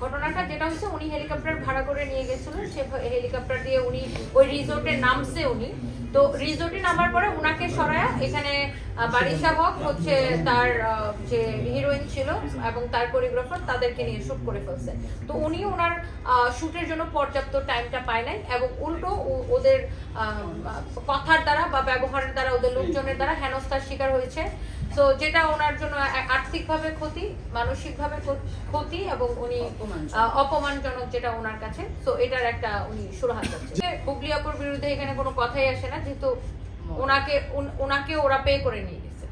ঘটনাটা যেটা হচ্ছে উনি হেলিকপ্টার ভাড়া করে নিয়ে গেছিলেন। সে হেলিকপ্টার দিয়ে উনি ওই রিসোর্টে নামছে উনি। তো রিসোর্টে নামার পরে উনাকে সরায়া এখানে বারিশা হক হচ্ছে তার যে হিরোইন ছিল এবং তার কোরিওগ্রাফার তাদেরকে নিয়ে শুট করে ফেলছে। তো উনি ওনার শুটের জন্য পর্যাপ্ত টাইমটা পায় নাই এবং উল্টো ওদের কথার দ্বারা বা ব্যবহারের দ্বারা ওদের লোকজনের দ্বারা হেনস্থার শিকার হয়েছে। তো যেটা ওনার জন্য আর্থিকভাবে ক্ষতি মানসিকভাবে ক্ষ- ক্ষতি এবং উনি অপমানজনক। যেটা ওনার কাছে। তো এটার একটা উনি সুরাহা চাচ্ছে হুগলি আপুর বিরুদ্ধে এখানে কোনো কথাই আসে না যেহেতু ওনাকে ওনাকে ওরা পে করে নিয়ে গেছে।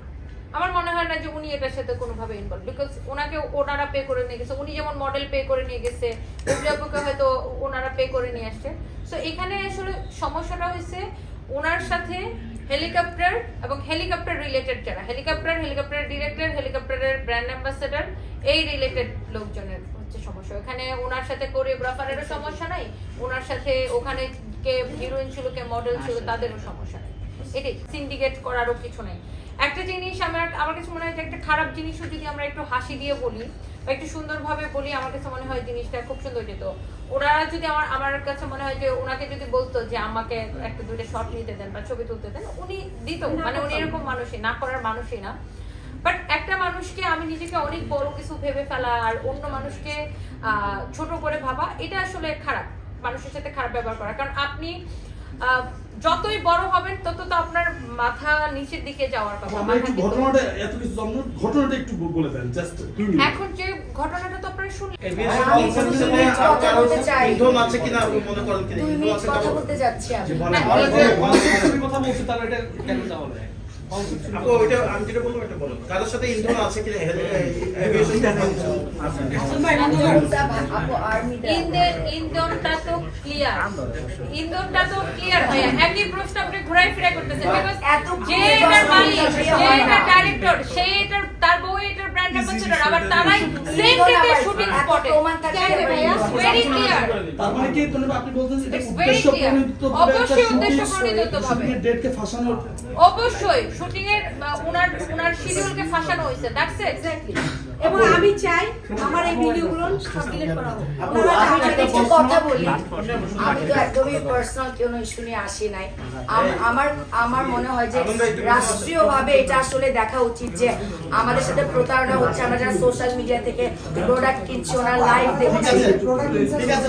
আমার মনে হয় না যে উনি এটার সাথে কোনোভাবে ইনভলভ বিকজ ওনাকে ওনারা পে করে নিয়ে গেছে। উনি যেমন মডেল পে করে নিয়ে গেছে আপুকে হয়তো ওনারা পে করে নিয়ে আসছে। তো এখানে আসলে সমস্যাটা হয়েছে ওনার সাথে হেলিকপ্টার এবং হেলিকপ্টার রিলেটেড যারা হেলিকপ্টার হেলিকপ্টার ডিরেক্টর হেলিকপ্টারের ব্র্যান্ড অ্যাম্বাসেডর এই রিলেটেড লোকজনের হচ্ছে সমস্যা। এখানে ওনার সাথে কোরিওগ্রাফারেরও সমস্যা নাই ওনার সাথে ওখানে কে হিরোইন ছিল কে মডেল ছিল তাদেরও সমস্যা নেই। এটাই সিন্ডিকেট করারও কিছু নেই। একটা জিনিস আমার আমার কাছে মনে হয় যে একটা খারাপ জিনিসও যদি আমরা একটু হাসি দিয়ে বলি বা একটু সুন্দরভাবে বলি আমার কাছে মনে হয় জিনিসটা খুব সুন্দর যেত ওনারা যদি আমার আমার কাছে মনে হয় যে ওনাকে যদি বলতো যে আমাকে একটা দুইটা শট নিতে দেন বা ছবি তুলতে দেন উনি দিত। মানে উনি এরকম মানুষই না করার মানুষই না। বাট একটা মানুষকে আমি নিজেকে অনেক বড় কিছু ভেবে ফেলা আর অন্য মানুষকে আহ, ছোট করে ভাবা এটা আসলে খারাপ। মানুষের সাথে খারাপ ব্যবহার করা। কারণ আপনি যতই বড় হবেন তত তো আপনার মাথা নিচের দিকে যাওয়ার কথা ঘটনাটা এত কিছু ঘটনাটা একটু বলে দেন জাস্ট এখন যে ঘটনাটা তো আপনারা শুনলেন আছে কিনা আপনি মনে করেন কিনা ইন্ধন আছে কথা বলতে যাচ্ছি আমি কথা বলছে তাহলে এটা কেন তাহলে আপু ওইটা ইন্ধনটা তো ক্লিয়ার ইন্ধনটা তো ক্লিয়ার ভাইয়া একই প্রশ্ন আপনি ঘুরাই ফিরাই করতেছেন। যে এটার মালিক যে এটার ডাইরেক্টর সে এটার তার বউ এটার ব্র্যান্ড অ্যাম্বাসেডর আবার তারাই সেম ডেতে শুটিং স্পটে প্রমাণ থাকলে ভাইয়া। ভেরি ক্লিয়ার তার মানে কি? তুমি আপনি বলতেছেন এটা উদ্দেশ্য. প্রণোদিত অবশ্যই উদ্দেশ্য প্রণোদিতভাবে। ডেটকে ফাঁসানোর অবশ্যই। শুটিং এর বা ওনার ওনার শিডিউলকে ফাঁসানো হয়েছে। দ্যাটস এক্স্যাক্টলি এবং আমি চাই আমার এই ভিডিওগুলো সব ডিলিট করা হোক। আমি একটা কথা বলি আমি তো একদমই পার্সোনাল কোনো ইস্যু নিয়ে আসি নাই। আম- আমার আমার মনে হয় যে রাষ্ট্রীয়ভাবে এটা আসলে দেখা উচিত যে আমাদের সাথে প্রতারণা হচ্ছে। আমরা যারা সোশ্যাল মিডিয়া থেকে প্রোডাক্ট কিনছি ওনার লাইভ ঠিক দেখছি।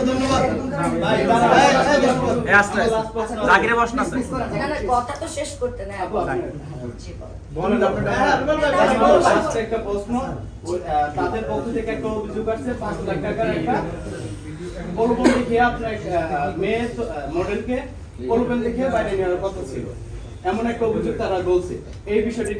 বস না না না কথা তো শেষ করতে না বলেন। হ্যাঁ, একটা প্রশ্ন। তাদের পক্ষ থেকে একটা অভিযোগ আসছে পাঁচ লাখ টাকার একটা প্রলোভন দেখিয়ে আপনার মেয়ে মডেলকে প্রলোভন দেখিয়ে বাইরে নেওয়ার কথা ছিল। এমন একটা অভিযোগ তারা বলছে। এই বিষয়টি একটু